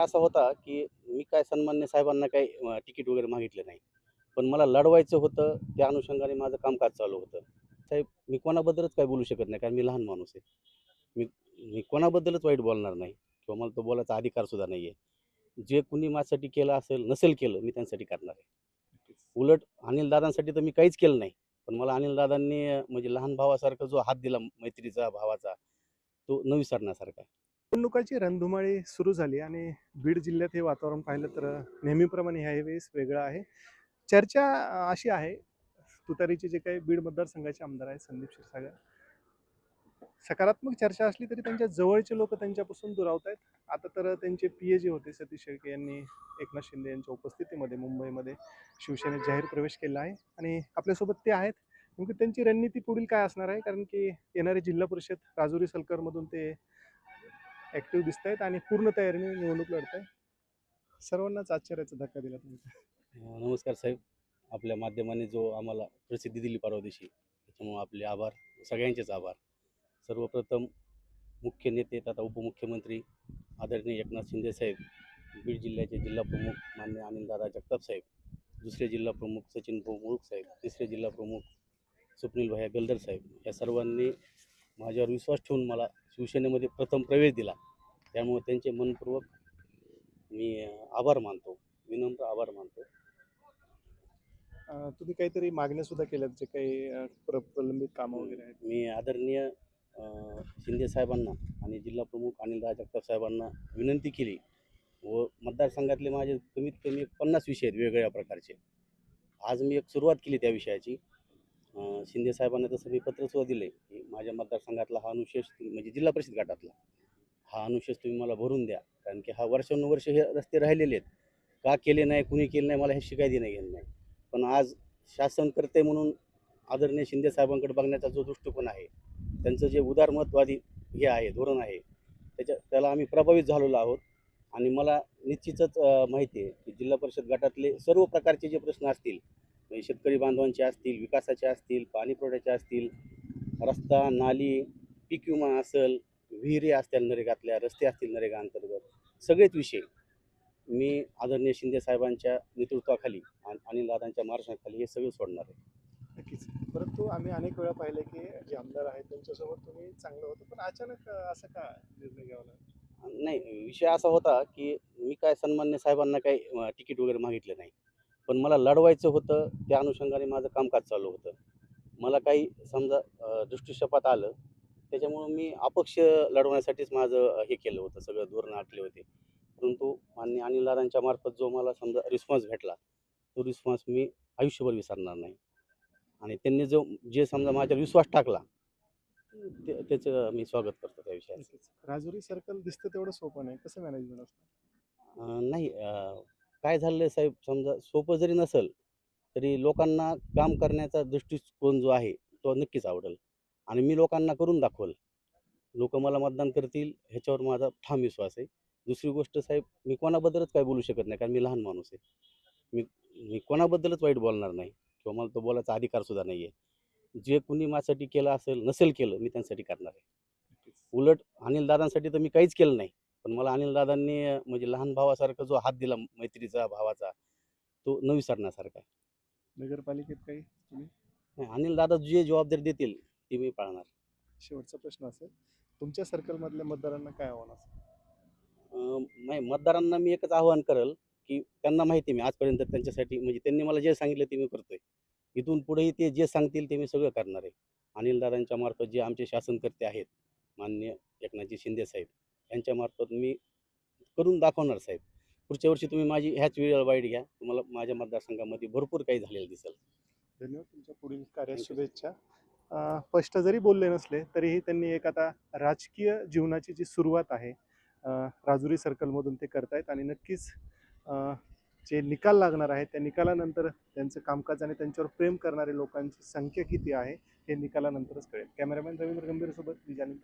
असा होता की मी काय सन्मान्य साहेबांना काही तिकीट वगैरे मागितलं नाही. पण मला लढवायचं होतं त्या अनुषंगाने माझं कामकाज चालू होतं. साहेब मी कोणाबद्दलच काय बोलू शकत नाही कारण मी लहान माणूस आहे. मी मी कोणाबद्दलच वाईट बोलणार नाही किंवा मला तो बोलायचा अधिकारसुद्धा नाही आहे. जे कुणी माझ्यासाठी केलं असेल नसेल केलं मी त्यांच्यासाठी करणार आहे. उलट अनिलदादांसाठी तर मी काहीच केलं नाही पण मला अनिल दादांनी म्हणजे लहान भावासारखा जो हात दिला मैत्रीचा भावाचा तो न विसरण्यासारखा निवडणुकाची रणधुमाळी सुरू झाली आणि बीड जिल्ह्यात हे वातावरण पाहिलं तर नेहमीप्रमाणे ह्या वेळेस वेगळं आहे. चर्चा अशी आहे तुतारीचे जे काही बीड मतदारसंघाचे आमदार आहेत संदीप क्षीरसागर. सकारात्मक चर्चा असली तरी त्यांच्या जवळचे लोक त्यांच्यापासून दुरावत आहेत आता तर त्यांचे पी ए जे होते सतीश शेळके यांनी एकनाथ शिंदे यांच्या उपस्थितीमध्ये मुंबईमध्ये शिवसेनेत जाहीर प्रवेश केला आहे. आणि आपल्यासोबत ते आहेत. नेमकी त्यांची रणनीती पुढील काय असणार आहे? कारण की येणारे जिल्हा परिषद राजुरी सलकरमधून ते ऍक्टिव्ह दिसत आहेत आणि पूर्ण तयारीने निवडणूक लढत आहे सर्वांनाच आश्चर्याचा धक्का दिला तुम्ही. नमस्कार साहेब. आपल्या माध्यमाने जो आम्हाला प्रसिद्धी दिली परवा दिवशी त्याच्यामुळे आपले आभार सगळ्यांचेच आभार. सर्वप्रथम मुख्य नेते तथा उपमुख्यमंत्री आदरणीय एकनाथ शिंदे साहेब बीड जिल्ह्याचे जिल्हा प्रमुख मान्य आनंददादा जगताप साहेब दुसरे जिल्हा प्रमुख सचिन भाऊ मुळूक साहेब तिसरे जिल्हा प्रमुख स्वप्नील भैया गलदर साहेब या सर्वांनी माझ्यावर विश्वास ठेवून मला शिवसेनेमध्ये प्रथम प्रवेश दिला. त्यामुळे त्यांचे मनपूर्वक मी आभार मानतो. विनम्र आभार मानतो. तुम्ही काहीतरी मागण्या सुद्धा केल्यात जे काही प्रलंबित कामं वगैरे आहेत? मी आदरणीय शिंदे साहेबांना आणि जिल्हा प्रमुख अनिलदा जगताप साहेबांना विनंती केली. व मतदारसंघातले माझे कमीत कमी पन्नास विषय आहेत वेगवेगळ्या प्रकारचे. आज मी एक सुरुवात केली त्या विषयाची. शिंदे साहेबांना तसं मी पत्रसुद्धा दिले की माझ्या मतदारसंघातला हा अनुशेष म्हणजे जिल्हा परिषद गटातला हा अनुशेष तुम्ही मला भरून द्या. कारण की हा वर्षानुवर्ष हे रस्ते राहिलेले आहेत. का केले नाही कुणी केले नाही मला हे शिकाय नाही गेलं नाही. पण आज शासन करते म्हणून आदरणीय शिंदे साहेबांकडे बघण्याचा जो दृष्टिकोन आहे त्यांचं जे उदारमतवादी हे आहे धोरण आहे त्याच्या त्याला आम्ही प्रभावित झालेलो आहोत. आणि मला निश्चितच माहिती आहे की जिल्हा परिषद गटातले सर्व प्रकारचे जे प्रश्न असतील शेतकरी बांधवांचे असतील विकासाचे असतील पाणी पुरवठ्याचे असतील रस्ता नाली पीक विमा असेल विहिरी असतील नरेगातल्या रस्ते असतील नरेगा अंतर्गत सगळेच विषय मी आदरणीय शिंदे साहेबांच्या नेतृत्वाखाली आणि अनिलदादांच्या मार्गदर्शनाखाली हे सगळं सोडणार आहे. नक्कीच. परंतु आम्ही अनेक वेळा पाहिलं की जे आमदार आहेत त्यांच्यासोबत तुम्ही चांगलं होतं पण अचानक असं का निर्णय घ्यावा लागला? नाही विषय असा होता की मी काय सन्मान्य साहेबांना काही तिकीट वगैरे मागितलं नाही. पण मला लढवायचं होतं त्या अनुषंगाने माझं कामकाज चालू होतं. मला काही समजा दृष्टिक्षेपात आलं त्याच्यामुळं मी अपक्ष लढवण्यासाठीच माझं हे केलं होतं सगळं धोरण आखले होते. परंतु मान्य अनिल दादांच्या मार्फत जो मला समजा रिस्पॉन्स भेटला तो रिस्पॉन्स मी आयुष्यभर विसरणार नाही. आणि त्यांनी जो जे समजा माझ्यावर विश्वास टाकला ते त्याचं मी स्वागत करतो त्या विषयाचं. राजुरी सर्कल दिसतं तेवढं सोपं नाही. कसं मॅनेजमेंट असतं? नाही काय झालं साहेब? समजा सोपं जरी नसेल तरी लोकांना काम करण्याचा दृष्टिकोन जो आहे तो नक्कीच आवडेल. आणि मी लोकांना करून दाखवल. लोक मला मतदान करतील ह्याच्यावर माझा ठाम विश्वास आहे. दुसरी गोष्ट साहेब मी कोणाबद्दलच काय बोलू शकत नाही कारण मी लहान माणूस आहे. मी मी कोणाबद्दलच वाईट बोलणार नाही किंवा मला तो बोलायचा अधिकार सुद्धा नाही आहे जे कुणी माझ्यासाठी केलं असेल नसेल केलं मी त्यांच्यासाठी करणार आहे. उलट अनिल दादांसाठी तर मी काहीच केलं नाही. पण मला अनिल दादांनी म्हणजे लहान भावासारखा जो हात दिला मैत्रीचा भावाचा तो न विसरण्यासारखा आहे. नगरपालिकेत काही तुम्ही? नाही, अनिल दादा जे जबाबदारी देतील ती मी पाळणार. शेवटचा प्रश्न असेल तुमच्या सर्कलमधल्या मतदारांना काय आव्हान असेल? अं, नाही मतदारांना मी एकच आवाहन करेल की त्यांना माहिती आहे मी आजपर्यंत त्यांच्यासाठी म्हणजे त्यांनी मला जे सांगितलं ते मी करतोय. इथून पुढेही ते जे सांगतील ते मी सगळं करणार आहे. अनिल दादांच्या मार्फत जे आमचे शासनकर्ते आहेत मान्य एकनाथजी शिंदे साहेब यांच्या मार्फत मी करून दाखवणार साहेब. पुढच्या वर्षी तुम्ही माझी ह्याच वेळेला वाईट घ्या. तुम्हाला माझ्या मतदारसंघामध्ये भरपूर काही झालेलं दिसेल. धन्यवाद तुमच्या पुढील you. शुभेच्छा. स्पष्ट जरी बोलले नसले तरीही त्यांनी एक आता राजकीय जीवनाची जी सुरुवात आहे राजुरी सर्कलमधून ते करतायत आणि नक्कीच जे निकाल लागणार आहे त्या निकालानंतर त्यांचं कामकाज आणि त्यांच्यावर प्रेम करणारे लोकांची संख्या किती आहे हे निकालानंतरच कळेल. कॅमेरामॅन रवींद्र गंभीरसोबत मी जाणीव